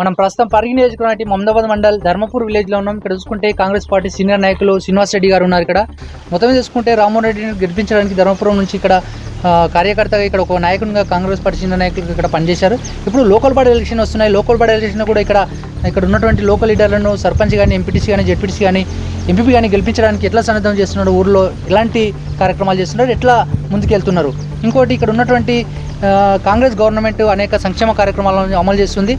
మనం ప్రస్తుతం పరిగి నియోజకవర్గం మమదాబాద్ మండల్ ధర్మపూర్ విలేజ్లో ఉన్నాం. ఇక్కడ చూసుకుంటే కాంగ్రెస్ పార్టీ సీనియర్ నాయకులు శ్రీనివాస్ రెడ్డి గారు ఉన్నారు ఇక్కడ. మొత్తం చూసుకుంటే రామ్మోహన్ రెడ్డిని గెలిపించడానికి ధర్మపురం నుంచి ఇక్కడ కార్యకర్తగా ఇక్కడ ఒక నాయకునిగా కాంగ్రెస్ పార్టీ సీనియర్ నాయకులు ఇక్కడ పనిచేశారు. ఇప్పుడు లోకల్ బాడీ ఎలక్షన్ వస్తున్నాయి. లోకల్ బాడీ ఎలక్షన్ కూడా ఇక్కడ ఇక్కడ ఉన్నటువంటి లోకల్ లీడర్లను సర్పంచ్ కానీ ఎంపీటీసీ కానీ జెడ్పీటీసీ కానీ ఎంపీపీ కానీ గెలిపించడానికి ఎట్లా సన్నద్ధం చేస్తున్నాడు ఊర్లో? ఎలాంటి కార్యక్రమాలు చేస్తున్నాడు? ఎట్లా ముందుకెళ్తున్నారు. ఇంకోటి ఇక్కడ ఉన్నటువంటి కాంగ్రెస్ గవర్నమెంట్ అనేక సంక్షేమ కార్యక్రమాలను అమలు చేస్తుంది.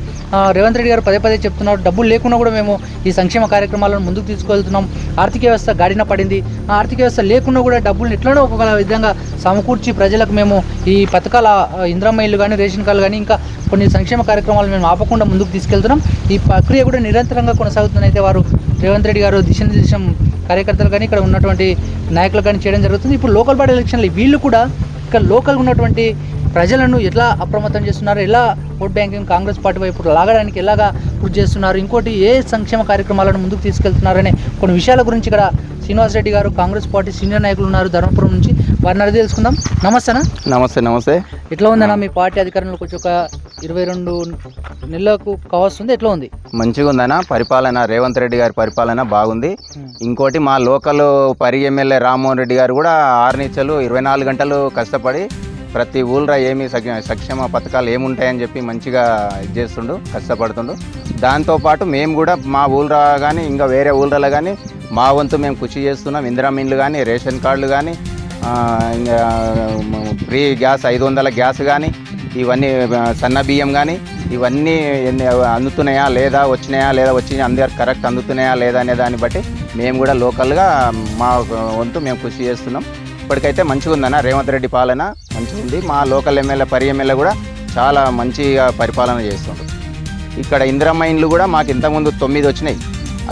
రేవంత్ రెడ్డి గారు పదే పదే చెప్తున్నారు డబ్బులు లేకున్నా కూడా మేము ఈ సంక్షేమ కార్యక్రమాలను ముందుకు తీసుకెళ్తున్నాం ఆర్థిక వ్యవస్థ గాడిన పడింది. ఆ ఆర్థిక వ్యవస్థ లేకున్నా కూడా డబ్బులు ఎట్లనో ఒక విధంగా సమకూర్చి ప్రజలకు మేము ఈ పథకాల ఆ, ఇల్లు కానీ రేషన్ కార్డులు కానీ ఇంకా కొన్ని సంక్షేమ కార్యక్రమాలు మేము ఆపకుండా ముందుకు తీసుకెళ్తున్నాం. ఈ ప్రక్రియ కూడా నిరంతరంగా కొనసాగుతుందని అయితే వారు రేవంత్ రెడ్డి గారు దిశ నిర్దేశం కార్యకర్తలు కానీ ఇక్కడ ఉన్నటువంటి నాయకులు కానీ చేయడం జరుగుతుంది. ఇప్పుడు లోకల్ బాడీ ఎలక్షన్లు వీళ్ళు కూడా ఇక్కడ లోకల్ ఉన్నటువంటి ప్రజలను ఎట్లా అప్రమత్తం చేస్తున్నారు? ఎలా ఓట్ బ్యాంకింగ్ కాంగ్రెస్ పార్టీ వైపు లాగడానికి ఎలాగా కృషి చేస్తున్నారు? ఇంకోటి ఏ సంక్షేమ కార్యక్రమాలను ముందుకు తీసుకెళ్తున్నారనే కొన్ని విషయాల గురించి ఇక్కడ శ్రీనివాస్ రెడ్డి గారు కాంగ్రెస్ పార్టీ సీనియర్ నాయకులు ఉన్నారు ధర్మపురం నుంచి. వారిని అడిగి తెలుసుకుందాం. నమస్తేనా? నమస్తే నమస్తే. ఎట్లా ఉందన్నా మీ పార్టీ అధికారంలోకి వచ్చి ఒక ఇరవై రెండు నెలలకు కావస్తుంది ఎట్లా ఉంది? మంచిగా ఉందన్న పరిపాలన రేవంత్ రెడ్డి గారి పరిపాలన బాగుంది. ఇంకోటి మా లోకల్ పరి ఎమ్మెల్యే రామ్మోహన్ రెడ్డి గారు కూడా ఆరునిచ్చలు ఇరవై నాలుగు గంటలు కష్టపడి ప్రతి ఊళ్ళో ఏమి సక్షేమ పథకాలు ఏముంటాయని చెప్పి మంచిగా ఇది చేస్తుండు కష్టపడుతుండు. దాంతోపాటు మేము కూడా మా ఊళ్ళో కానీ ఇంకా వేరే ఊళ్ళలో కానీ మా వంతు మేము కృషి చేస్తున్నాం. ఇందిరా మిన్లు కానీ రేషన్ కార్డులు కానీ ఇంకా ఫ్రీ గ్యాస్ ఐదు వందల గ్యాస్ కానీ ఇవన్నీ సన్న బియ్యం కానీ ఇవన్నీ ఎన్ని అందుతున్నాయా లేదా వచ్చినాయా లేదా వచ్చి అందరు కరెక్ట్ అందుతున్నాయా లేదా అనే దాన్ని బట్టి మేము కూడా లోకల్గా మా వంతు మేము కృషి చేస్తున్నాం. ఇప్పటికైతే మంచిగా ఉందన్న రేవంత్ రెడ్డి పాలన మంచిగా ఉంది. మా లోకల్ ఎమ్మెల్యే పరి ఎమ్మెల్యే కూడా చాలా మంచిగా పరిపాలన చేస్తుంది ఇక్కడ ఇందిరమ్మ ఇండ్లు కూడా మాకు ఇంతకుముందు తొమ్మిది వచ్చినాయి.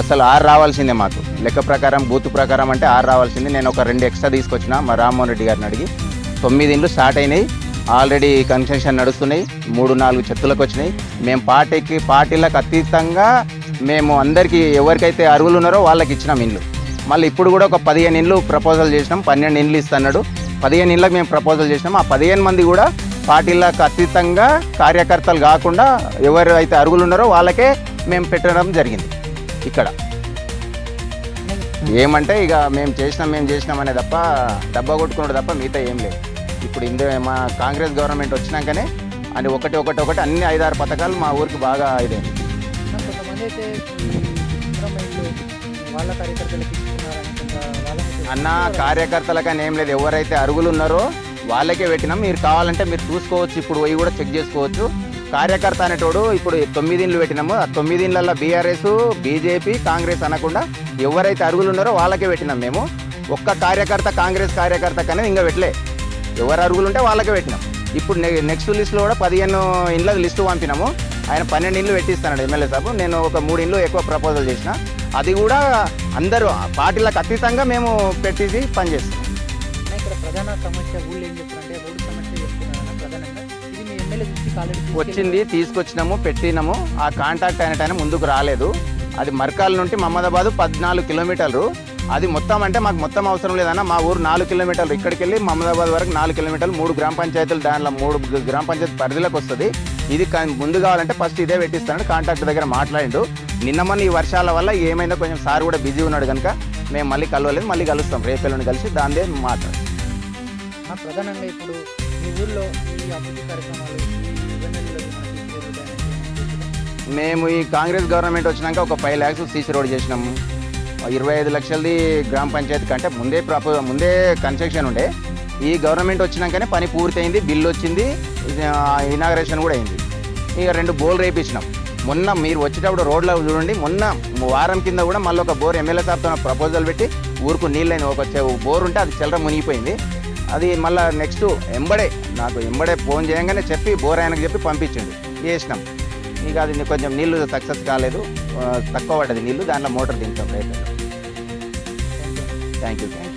అసలు ఆరు రావాల్సిందే మాకు. లెక్క ప్రకారం బూత్ ప్రకారం అంటే ఆరు రావాల్సింది. నేను ఒక రెండు ఎక్స్ట్రా తీసుకొచ్చిన మా రామ్మోహన్ రెడ్డి గారిని అడిగి. తొమ్మిది ఇండ్లు స్టార్ట్ అయినాయి. ఆల్రెడీ కన్స్ట్రక్షన్ నడుస్తున్నాయి. మూడు నాలుగు చెత్తులకు వచ్చినాయి. మేము పార్టీకి పార్టీలకు అతీతంగా మేము అందరికీ ఎవరికైతే అరువులు ఉన్నారో వాళ్ళకి ఇచ్చినాం ఇండ్లు. మళ్ళీ ఇప్పుడు కూడా ఒక పదిహేను ఇండ్లు ప్రపోజల్ చేసినాం. పన్నెండు ఇండ్లు ఇస్తున్నాడు. పదిహేను ఇండ్లకు మేము ప్రపోజల్ చేసినాం. ఆ పదిహేను మంది కూడా పార్టీలకు అతీతంగా కార్యకర్తలు కాకుండా ఎవరు అయితే అరుగులు ఉన్నారో వాళ్ళకే మేము పెట్టడం జరిగింది ఇక్కడ. ఏమంటే ఇక మేము చేసినాం మేము చేసినాం అనే తప్ప డబ్బా కొట్టుకున్నాడు తప్ప మిగతా ఏం లేదు. ఇప్పుడు ఇందు మా కాంగ్రెస్ గవర్నమెంట్ వచ్చినాకనే అని ఒకటి ఒకటి ఒకటి అన్ని ఐదారు పథకాలు మా ఊరికి బాగా వాళ్ళని అన్న కార్యకర్తలకని ఏం లేదు. ఎవరైతే అరుగులు ఉన్నారో వాళ్ళకే పెట్టినాం. మీరు కావాలంటే మీరు చూసుకోవచ్చు. ఇప్పుడు పోయి కూడా చెక్ చేసుకోవచ్చు. కార్యకర్త అనేటోడు ఇప్పుడు తొమ్మిది ఇండ్లు పెట్టినాము. ఆ తొమ్మిది బీఆర్ఎస్ బీజేపీ కాంగ్రెస్ అనకుండా ఎవరైతే అరుగులు ఉన్నారో వాళ్ళకే పెట్టినాం మేము. ఒక్క కార్యకర్త కాంగ్రెస్ కార్యకర్త అనేది ఇంకా పెట్టలే. ఎవరు అరుగులు ఉంటే వాళ్ళకే పెట్టినాం. ఇప్పుడు నె నెక్స్ట్ లిస్ట్లో కూడా పదిహేను ఇండ్ల లిస్టు పంపినాము. ఆయన పన్నెండు ఇండ్లు పెట్టిస్తాడు ఎమ్మెల్యే సాబు. నేను ఒక మూడు ఇండ్లు ఎక్కువ ప్రపోజల్ చేసిన. అది కూడా అందరూ పార్టీలకు అతీతంగా మేము పెట్టేసి పనిచేస్తాం అన్న, ఇక్కడ ప్రధాన సమస్య ఊళ్ళో ఏం చెప్తున్నారంటే రోడ్డు సమస్య చెప్తున్నారన్న ప్రధానంగా. ఇది మీ ఎమ్మెల్యే దృష్టికి ఆల్రెడీ వచ్చింది తీసుకొచ్చినాము పెట్టినాము. ఆ కాంటాక్ట్ అయినట్టు ముందుకు రాలేదు. అది మర్కాల్ నుండి మహమ్మదాబాద్ పద్నాలుగు కిలోమీటర్లు. అది మొత్తం అంటే మాకు మొత్తం అవసరం లేదన్న. మా ఊరు నాలుగు కిలోమీటర్లు ఇక్కడికి వెళ్ళి మహమ్మదాబాద్ వరకు నాలుగు కిలోమీటర్లు మూడు గ్రామ పంచాయతీలు దానిలో మూడు గ్రామ పంచాయతీ పరిధిలోకి వస్తుంది. ఇది ముందు కావాలంటే ఫస్ట్ ఇదే పెట్టిస్తానని కాంటాక్ట్ దగ్గర మాట్లాడిండు. నిన్న మొన్న ఈ వర్షాల వల్ల ఏమైందో కొంచెం సార్ కూడా బిజీ ఉన్నాడు కనుక మేము మళ్ళీ కలవలేదు మళ్ళీ కలుస్తాం. రేపెల్లుండి కలిసి దానిదే మాట్లాడు. ఆ, ప్రధానంగా ఇప్పుడు మీ ఊళ్ళో ఈ అభివృద్ధి కార్యక్రమాలు ఈ యువజనులు మనకి జరుగుతాయని మేము ఈ కాంగ్రెస్ గవర్నమెంట్ వచ్చినాక ఒక ఫైవ్ ల్యాక్స్ సీసీ రోడ్ చేసినాము. ఇరవై ఐదు లక్షలది గ్రామ పంచాయతీ కంటే ముందే ప్రపో ముందే కన్స్ట్రక్షన్ ఉండే. ఈ గవర్నమెంట్ వచ్చినాకనే పని పూర్తయింది బిల్లు వచ్చింది ఇనాగరేషన్ కూడా అయింది. ఇక రెండు బోర్లు వేయించినాం మొన్న మీరు వచ్చేటప్పుడు రోడ్లో చూడండి మొన్న వారం కింద కూడా మళ్ళీ ఒక బోర్ ఎమ్మెల్యే సాబ్తో ప్రపోజల్ పెట్టి ఊరుకు నీళ్ళని ఒక బోర్ ఉంటే అది చిల్లర మునిగిపోయింది. అది మళ్ళీ నెక్స్ట్ ఎంబడే నాకు ఎంబడే ఫోన్ చేయగానే చెప్పి బోర్ ఆయనకు చెప్పి పంపించండి. వేసినాం ఇక అది కొంచెం నీళ్ళు సక్సెస్ కాలేదు తక్కువ పడ్డది నీళ్ళు దాంట్లో మోటార్ దించాం రైతులు. thank you.